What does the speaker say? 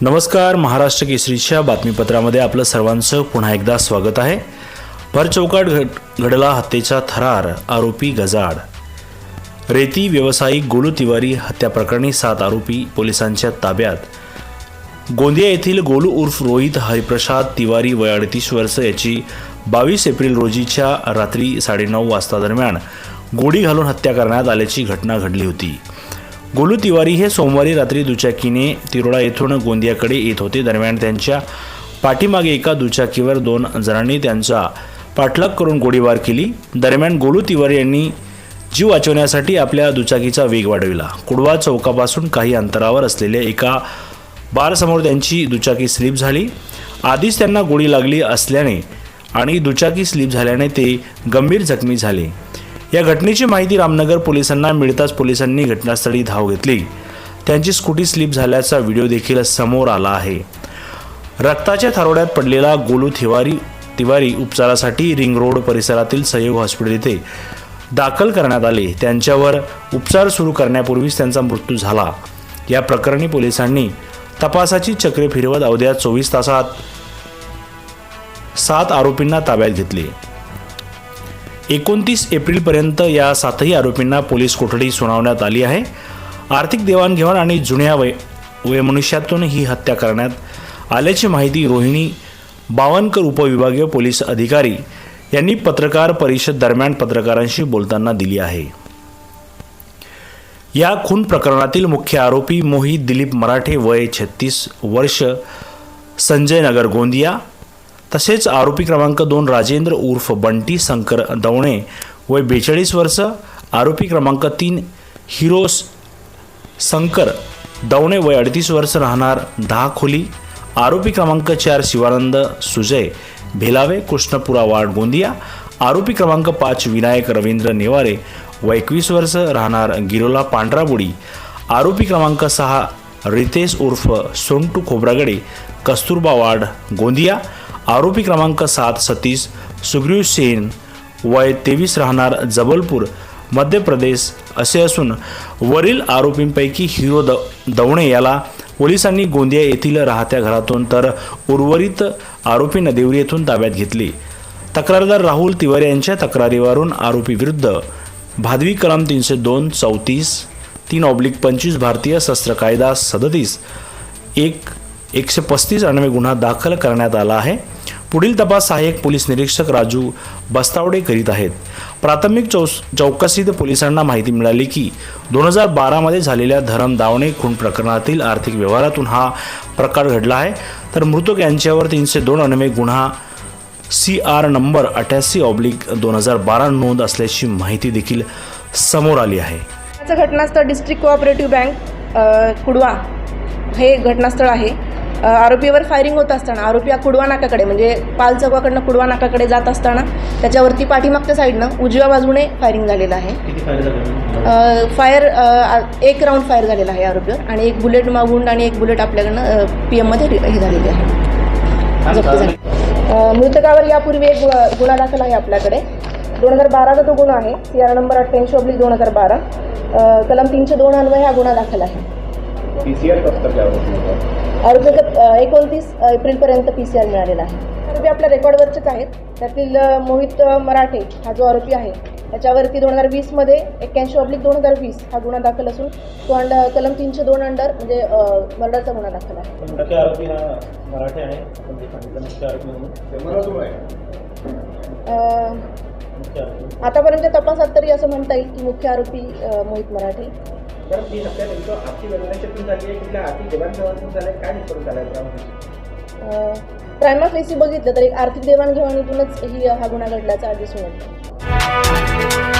नमस्कार महाराष्ट्र केसरीच्या बातमीपत्रामध्ये आपलं सर्वांचं पुन्हा एकदा स्वागत आहे. भरचौकाट घड घडला हत्येचा थरार आरोपी गजाड रेती व्यावसायिक गोलू तिवारी हत्या प्रकरणी सात आरोपी पोलिसांच्या ताब्यात. गोंदिया येथील गोलू उर्फ रोहित हरिप्रसाद तिवारी वय अडतीस वर्ष याची बावीस एप्रिल रोजीच्या रात्री साडेनऊ वाजता दरम्यान गोळी घालून हत्या करण्यात आल्याची घटना घडली होती. गोलू तिवारी हे सोमवारी रात्री दुचाकीने तिरोडा येथून गोंदियाकडे येत होते. दरम्यान त्यांच्या पाठीमागे एका दुचाकीवर दोन जणांनी त्यांचा पाठलाग करून गोळीबार केली. दरम्यान गोलू तिवारी यांनी जीव वाचवण्यासाठी आपल्या दुचाकीचा वेग वाढविला. कुडवा चौकापासून काही अंतरावर असलेल्या एका बारसमोर त्यांची दुचाकी स्लिप झाली. आधीच त्यांना गोळी लागली असल्याने आणि दुचाकी स्लिप झाल्याने ते गंभीर जखमी झाले. या घटनेची माहिती रामनगर पोलिसांना मिळताच पोलिसांनी घटनास्थळी धाव घेतली. त्यांची स्कूटी स्लिप झाल्याचा व्हिडिओ देखील समोर आला आहे. रक्ताच्या थारोड्यात पडलेला गोलू तिवारी तिवारी उपचारासाठी रिंग रोड परिसरातील सहयोग हॉस्पिटल येथे दाखल करण्यात आले. त्यांच्यावर उपचार सुरू करण्यापूर्वीच त्यांचा मृत्यू झाला. या प्रकरणी पोलिसांनी तपासाची चक्रे फिरवत अवघ्या चोवीस तासात सात आरोपींना ताब्यात घेतले. एकोणतीस एप्रिलपर्यंत या सातही आरोपींना पोलीस कोठडी सुनावण्यात आली आहे. आर्थिक देवाणघेवाण आणि जुन्या वय वयमनुष्यातून ही हत्या करण्यात आल्याची माहिती रोहिणी बावनकर उपविभागीय पोलीस अधिकारी यांनी पत्रकार परिषद दरम्यान पत्रकारांशी बोलताना दिली आहे. या खून प्रकरणातील मुख्य आरोपी मोहित दिलीप मराठे वय छत्तीस वर्ष संजय नगर गोंदिया तसेच आरोपी क्रमांक दोन राजेंद्र उर्फ बंटी शंकर दवणे वय बेचाळीस वर्ष आरोपी क्रमांक तीन हिरोस शंकर दवणे वय अडतीस वर्ष राहणार दहा खोली आरोपी क्रमांक चार शिवानंद सुजय भेलावे कृष्णपुरा वार्ड गोंदिया आरोपी क्रमांक पाच विनायक रवींद्र नेवारे व एकवीस वर्ष राहणार गिरोला पांढराबुडी आरोपी क्रमांक सहा रितेश उर्फ सोंटू खोब्रागडे कस्तुरबा वार्ड गोंदिया आरोपी क्रमांक सात सतीश सुग्रीव सेन वय तेवीस राहणार जबलपूर मध्य प्रदेश असे असून वरील आरोपींपैकी हिरो द दवणे याला पोलिसांनी गोंदिया येथील राहत्या घरातून तर उर्वरित आरोपी नदेवरी येथून ताब्यात घेतली. तक्रारदार राहुल तिवारी यांच्या तक्रारीवरून आरोपी विरुद्ध भादवी कलम तीनशे दोन चौतीस तीन ऑब्लिक पंचवीस भारतीय शस्त्र कायदा सदतीस एक एकशे पस्तीस अन्वे गुन्हा दाखल करण्यात आला आहे. पुढील तपास सहाय्यक पोलीस निरीक्षक राजू बस्तावडे करीत आहेत. प्राथमिक चौ चौकशीत पोलिसांना माहिती मिळाली की दोन हजार बारामध्ये झालेल्या धरम दावणे खून प्रकरणातील आर्थिक व्यवहारातून हा प्रकार घडला आहे. तर मृतक यांच्यावर तीनशे दोन अन्वे गुन्हा सी आर नंबर अठ्याऐंशी ऑब्लिक दोन हजार बारा नोंद असल्याची माहिती देखील समोर आली आहे. याचं घटनास्थळ डिस्ट्रिक्ट कोऑपरेटिव्ह बँक कुडवा हे घटनास्थळ आहे. आरोपीवर फायरिंग होत असताना आरोपी हा कुडवा नाकाकडे म्हणजे पाल चौकाकडनं कुडवा नाकाकडे जात असताना त्याच्यावरती पाठीमागच्या साईडनं उजव्या बाजूने फायरिंग झालेलं आहे. फायर एक राऊंड फायर झालेला आहे आरोपीवर आणि एक बुलेट मागून आणि एक बुलेट आपल्याकडनं पी एममध्ये हे झालेली आहे. जप्त झाली. अ, मृतकावर यापूर्वी एक गु- गुन्हा दाखल आहे आपल्याकडे. दोन हजार बाराचा तो गुन्हा आहे. सी आर नंबर अठ्ठ्याऐंशी ऑब्लिक दोन हजार बारा. कलम तीनशे दोन अन्वय हा गुन्हा दाखल आहे. पी सी आर क्या आरोपीला एकोणतीस एप्रिलपर्यंत पी सी आर मिळालेला आहे. आरोपी आपल्या रेकॉर्डवरचेच आहेत. त्यातील मोहित मराठे हा जो आरोपी आहे त्याच्यावरती दोन हजार वीसमध्ये एक्क्याऐंशी ऑब्लिक दोन हजार वीस हा गुन्हा दाखल असून तो अंड कलम तीनशे दोन अंडर म्हणजे मर्डरचा गुन्हा दाखल आहे. मुख्य आरोपी हा मराठे आहे आतापर्यंत तपासात तरी असं म्हणता येईल की मुख्य आरोपी मोहित मराठे. तर तीन हत्या नेमकं आर्थिक पण झाली आहे. कुठल्या आर्थिक देवाणघेवाणातून झाली आहे काय निष्पन्न झाला आहे प्रायमा फेसी बघितलं तर एक आर्थिक देवाणघेवाणीतूनच ही हा गुन्हा घडल्याचा दिसून येतो